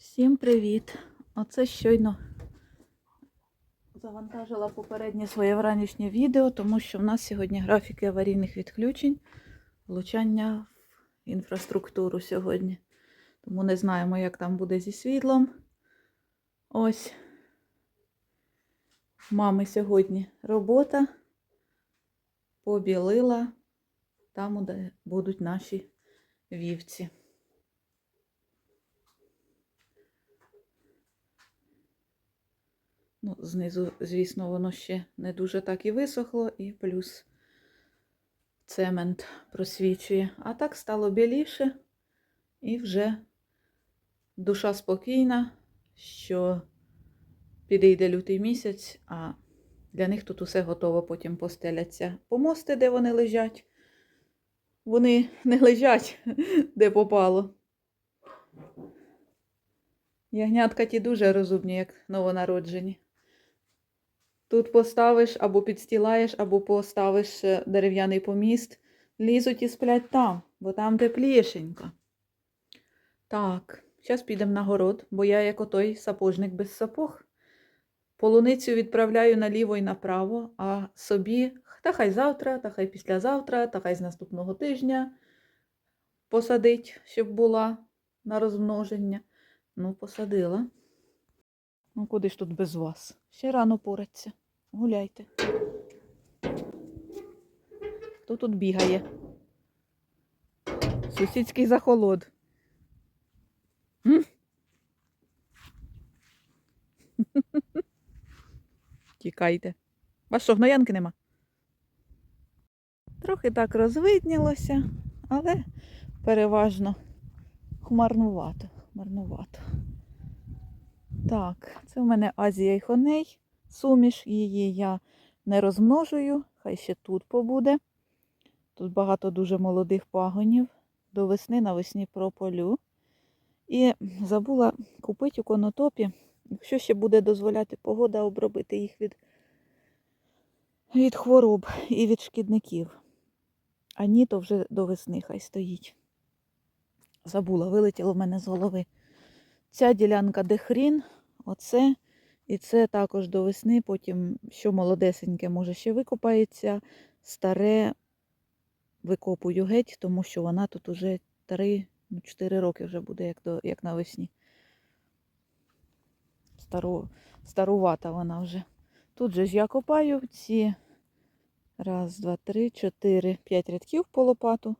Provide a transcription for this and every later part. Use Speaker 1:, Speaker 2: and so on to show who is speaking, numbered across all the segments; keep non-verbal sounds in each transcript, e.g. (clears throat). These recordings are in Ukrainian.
Speaker 1: Всім привіт! Оце щойно завантажила попереднє своє вранішнє відео, тому що в нас сьогодні графіки аварійних відключень, влучання в інфраструктуру сьогодні. Тому не знаємо, як там буде зі світлом. Ось мами сьогодні робота побілила там, де будуть наші вівці. Ну, знизу, звісно, воно ще не дуже так і висохло, і плюс цемент просвічує. А так стало біліше, і вже душа спокійна, що підійде лютий місяць, а для них тут усе готово, потім постеляться помости, де вони лежать. Вони не лежать, (laughs) де попало. Ягнятка ті дуже розумні, як новонароджені. Тут поставиш або підстілаєш, або поставиш е, дерев'яний поміст. Лізуть і сплять там, бо там теплішенько. Так, зараз підемо на город, бо я як отой сапожник без сапог. Полуницю відправляю наліво і направо, а собі, та хай завтра, та хай післязавтра, та хай з наступного тижня посадить, щоб була на розмноження. Ну, посадила. Ну, куди ж тут без вас? Ще рано пораться. Гуляйте. Хто тут бігає? Сусідський захолод. М? Тікайте. Вас що, гноянки нема? Трохи так розвиднілося, але переважно хмарнувато. Хмарнувато. Так, це в мене Азія і Хоней. Суміш її я не розмножую, хай ще тут побуде. Тут багато дуже молодих пагонів. До весни навесні прополю. І забула купити у конотопі, якщо ще буде дозволяти погода обробити їх від, від хвороб і від шкідників. А ні, то вже до весни хай стоїть. Забула, вилетіло в мене з голови. Ця ділянка дехрін, оце. І це також до весни, потім, що молодесеньке, може, ще викопається, старе викопую геть, тому що вона тут уже 3-4 роки вже буде, як, до, як навесні. Стару, старувата вона вже. Тут же ж я копаю ці раз, два, три, чотири, п'ять рядків по лопату.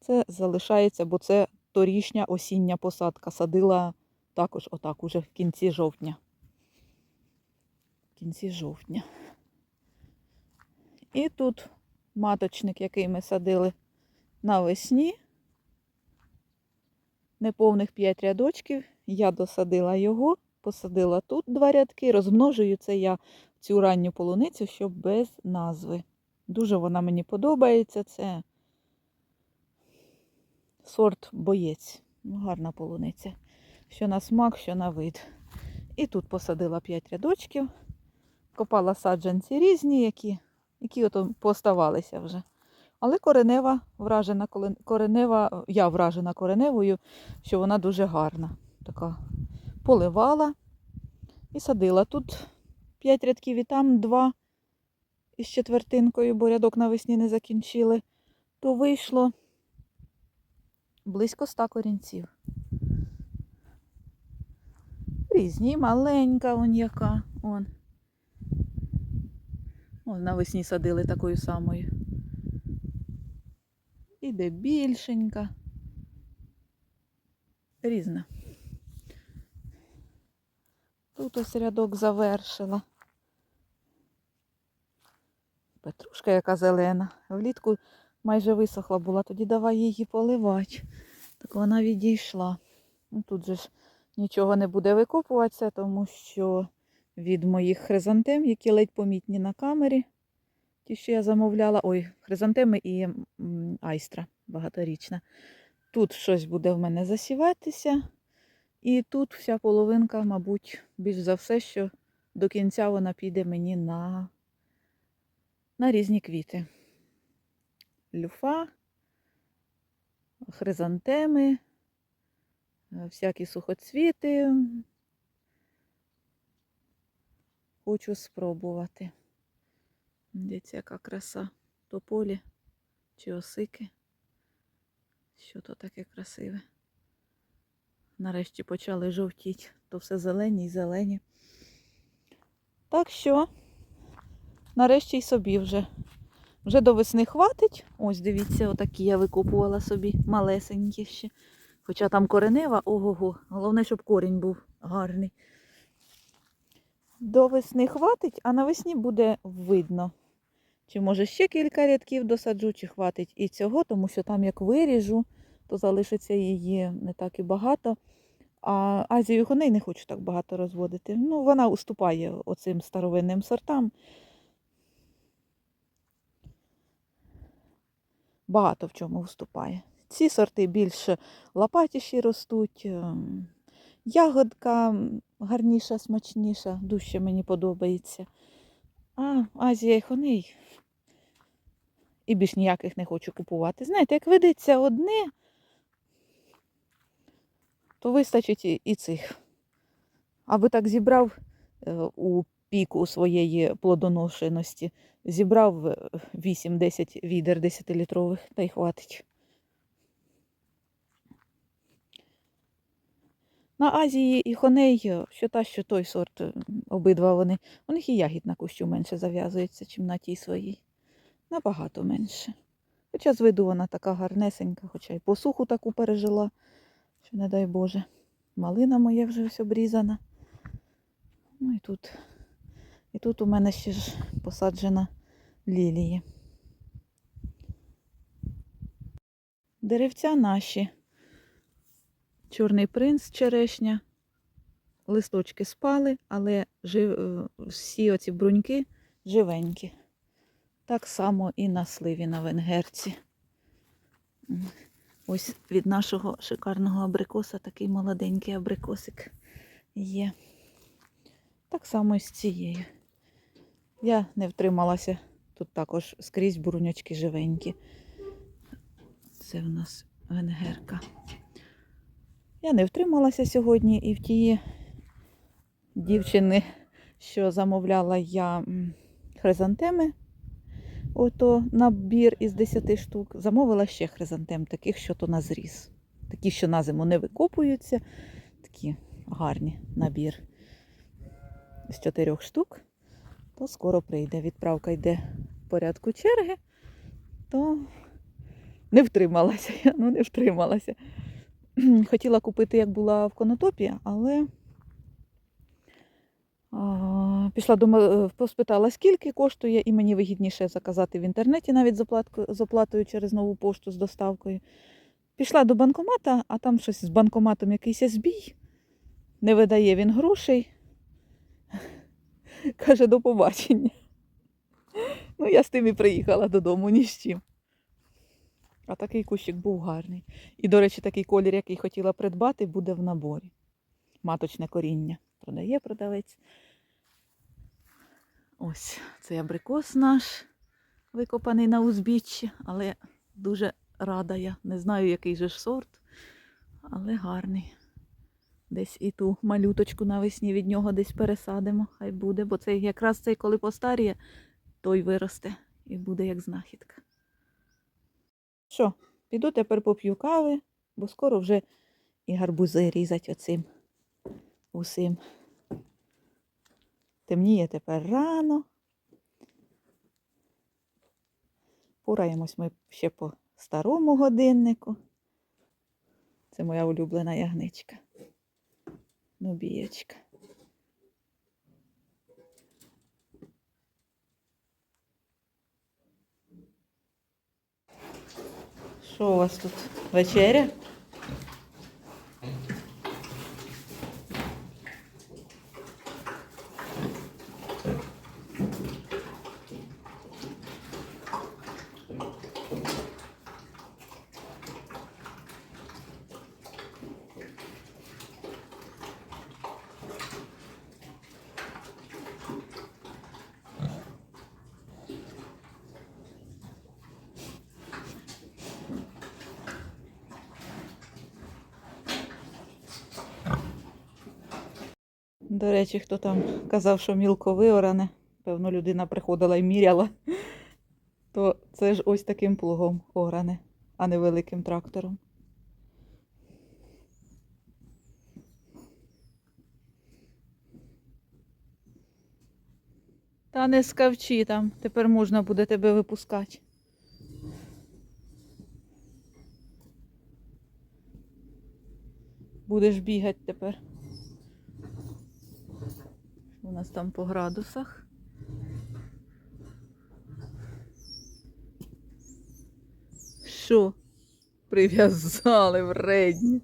Speaker 1: Це залишається, бо це торішня осіння посадка. Садила також отак уже в кінці жовтня. В кінці жовтня. І тут маточник, який ми садили навесні. Неповних 5 рядочків. Я досадила його, посадила тут два рядки. Розмножую це я цю ранню полуницю, щоб без назви. Дуже вона мені подобається. Це сорт боєць. Ну, Гарна полуниця. Що на смак, що на вид. І тут посадила 5 рядочків. Копала саджанці різні, які які ото поставалися вже. Але коренева вражена, коренева, я вражена кореневою, що вона дуже гарна. Така поливала і садила. Тут 5 рядків і там 2 із четвертинкою, бо рядок навесні не закінчили, то вийшло близько 100 корінців. Різні, маленька вон яка. Он. О, навесні садили такою самою. Іде більшенька. Різна. Тут ось рядок завершила. Петрушка яка зелена. Влітку майже висохла була, тоді давай її поливати. Так вона відійшла. Ну, Тут же ж нічого не буде викопуватися, тому що від моїх хризантем, які ледь помітні на камері. Ті, що я замовляла, ой, хризантеми і айстра багаторічна. Тут щось буде в мене засіватися. І тут вся половинка, мабуть, більш за все, що до кінця вона піде мені на, на різні квіти. Люфа, хризантеми, е, всякі сухоцвіти. Хочу спробувати. Дивіться, яка краса. Тополі чи осики. Що то таке красиве. Нарешті почали жовтіти. То все зелені й зелені. Так що, нарешті й собі вже. Вже до весни хватить. Ось дивіться, отакі я викопувала собі малесенькі ще. Хоча там коренева, ого-го. Головне, щоб корінь був гарний. До весни хватить, а навесні буде видно. Чи може ще кілька рядків досаджу, чи хватить і цього, тому що там як виріжу, то залишиться її не так і багато. А Азію гоней не хочу так багато розводити. Ну, вона уступає оцим старовинним сортам. Багато в чому уступає. Ці сорти більш лопатіші ростуть, ем, ягодка гарніша, смачніша, дужче мені подобається. А Азія і хоней. І більш ніяких не хочу купувати. Знаєте, як ведеться одне, то вистачить і, цих. Аби так зібрав е, у піку своєї плодоношеності, зібрав е, 8-10 відер 10-літрових, та й хватить. На Азії і хоней, е, що та, що той сорт, е, обидва вони. У них і ягід на кущу менше зав'язується, чим на тій своїй. Набагато менше. Хоча з виду вона така гарнесенька, хоча й посуху таку пережила, що не дай Боже. Малина моя вже ось обрізана. Ну і тут. І тут у мене ще ж посаджена лілії. Деревця наші. Чорний принц черешня. Листочки спали, але жив... е, всі оці бруньки живенькі. Так само і на сливі на венгерці. Ось від нашого шикарного абрикоса такий молоденький абрикосик є. Так само і з цією. Я не втрималася. Тут також скрізь бруньочки живенькі. Це в нас венгерка. Я не втрималася сьогодні і в тієї дівчини, що замовляла я хризантеми, ото набір із 10 штук, замовила ще хризантем, таких, що то на зріз. Такі, що на зиму не викопуються. Такі гарні набір з чотирьох штук, то скоро прийде. Відправка йде в порядку черги, то не втрималася. Я ну не втрималася. (clears throat) Хотіла купити, як була в конотопі, але а, пішла до ма- поспитала, скільки коштує, і мені вигідніше заказати в інтернеті навіть з оплаткою- з оплатою через нову пошту з доставкою. Пішла до банкомата, а там щось з банкоматом якийсь збій. Не видає він грошей. (laughs) Каже, до побачення. (laughs) Ну, я з тим і приїхала додому ні з чим. А такий кущик був гарний. І, до речі, такий колір, який хотіла придбати, буде в наборі. Маточне коріння. Продає продавець. Ось цей абрикос наш, викопаний на узбіччі, але дуже рада я. Не знаю, який же ж сорт, але гарний. Десь і ту малюточку навесні від нього десь пересадимо, хай буде, бо цей якраз цей, коли постаріє, той виросте і буде як знахідка. Що, піду тепер поп'ю кави, бо скоро вже і гарбузи різать оцим усім. Темніє тепер рано. Пораємось ми ще по старому годиннику. Це моя улюблена ягничка. Нубієчка. Що у вас тут? Вечеря? До речі, хто там казав, що мілко виоране, певно, людина приходила і міряла, (laughs) то це ж ось таким плугом оране, а не великим трактором. Та не скавчи там, тепер можна буде тебе випускати. Будеш бігати тепер. У нас там по градусах. Що? Прив'язали вредні.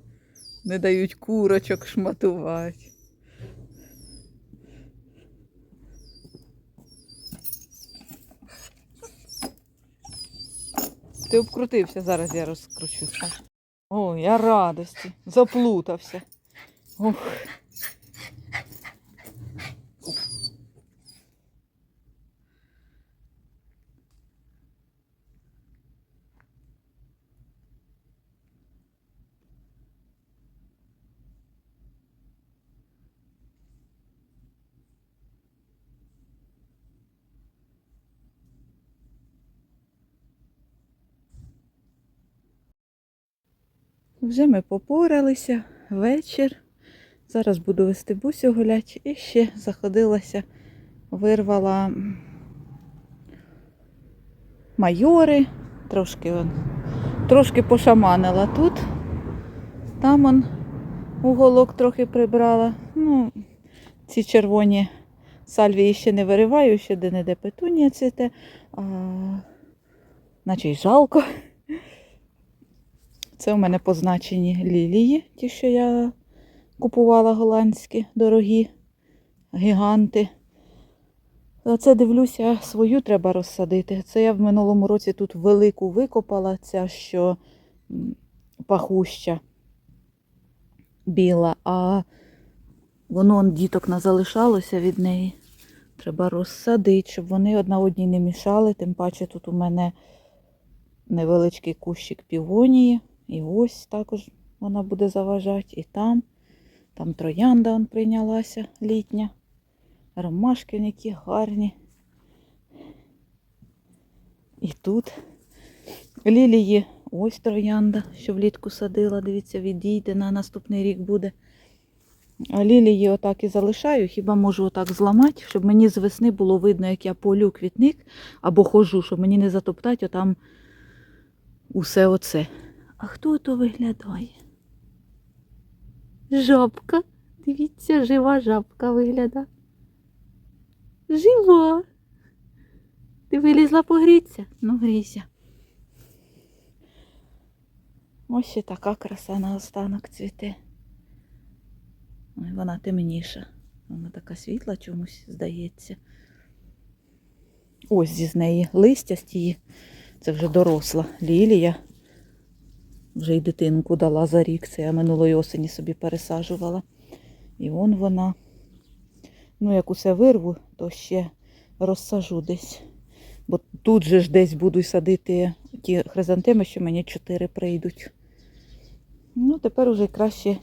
Speaker 1: Не дають курочок шматувати. Ти обкрутився, зараз я розкручу. О, я радості. Заплутався. Ох. Вже ми попоралися, вечір. Зараз буду вести бусю гулять і ще заходилася, вирвала майори, трошки, он, трошки пошаманила тут. Там он уголок трохи прибрала. Ну, ці червоні сальвії ще не вириваю, ще де-не-де петунія цвіте. А, наче й жалко. Це у мене позначені лілії, ті, що я купувала голландські, дорогі, гіганти. Це дивлюся, свою треба розсадити. Це я в минулому році тут велику викопала, ця що пахуща біла, а воно діток залишалося від неї. Треба розсадити, щоб вони одна одній не мішали. Тим паче тут у мене невеличкий кущик півонії. І ось також вона буде заважати. І там. Там троянда он прийнялася літня. Ромашки які гарні. І тут лілії. Ось троянда, що влітку садила. Дивіться, відійде на наступний рік буде. А лілії отак і залишаю, хіба можу отак зламати, щоб мені з весни було видно, як я полю квітник або хожу, щоб мені не затоптати отам усе оце. А хто то виглядає? Жабка. Дивіться, жива жабка виглядає. Жива. Ти вилізла погріться? Ну, грійся. Ось ще така краса на останок цвіте. Ой, Вона темніша. Вона така світла чомусь здається. Ось зі з неї листя з тієї. Це вже доросла лілія. Вже й дитинку дала за рік. Це я минулої осені собі пересаджувала. І вон вона. Ну, як усе вирву, то ще розсажу десь. Бо тут же ж десь буду садити ті хризантеми, що мені чотири прийдуть. Ну, тепер уже краще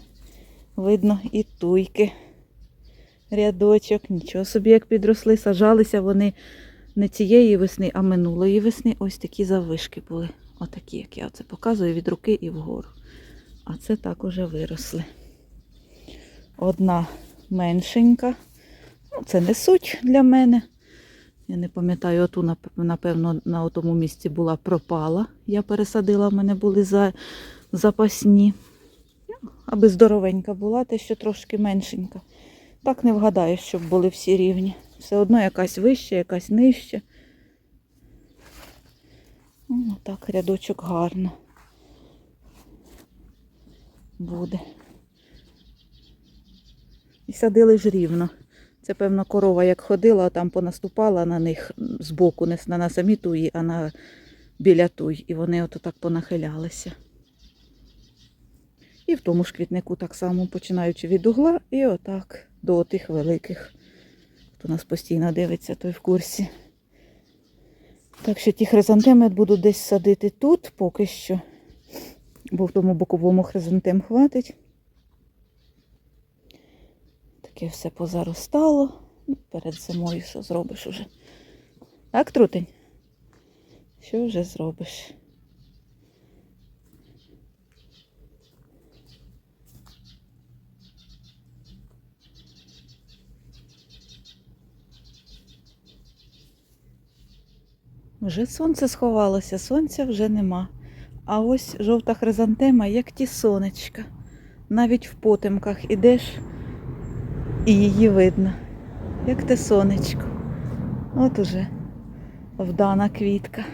Speaker 1: видно і туйки. Рядочок. Нічого собі, як підросли. Сажалися вони не цієї весни, а минулої весни. Ось такі заввишки були. Отакі, як я це показую від руки і вгору. А це так уже виросли. Одна меншенька. Ну, це не суть для мене. Я не пам'ятаю, оту, напевно, на тому місці була пропала. Я пересадила, в мене були за, запасні. Ну, Аби здоровенька була, те, що трошки меншенька. Так не вгадаєш, щоб були всі рівні. Все одно якась вища, якась нижча. Ну, так, рядочок гарно буде. І садили ж рівно. Це, певно, корова як ходила, а там понаступала на них збоку, не на самі туї, а на біля туй. І вони ото так понахилялися. І в тому ж квітнику так само, починаючи від угла, і отак до тих великих. Хто нас постійно дивиться, той в курсі. Так що ті хризантеми буду десь садити тут поки що, бо в тому боковому хризантем хватить. Таке все позаростало. Ну, перед зимою що зробиш уже? Так, трутень? Що вже зробиш? Вже сонце сховалося, сонця вже нема. А ось жовта хризантема, як ті сонечка. Навіть в потемках ідеш і її видно, як те сонечко. От уже вдана квітка.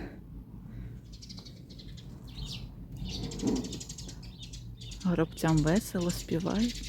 Speaker 1: Горобцям весело співають.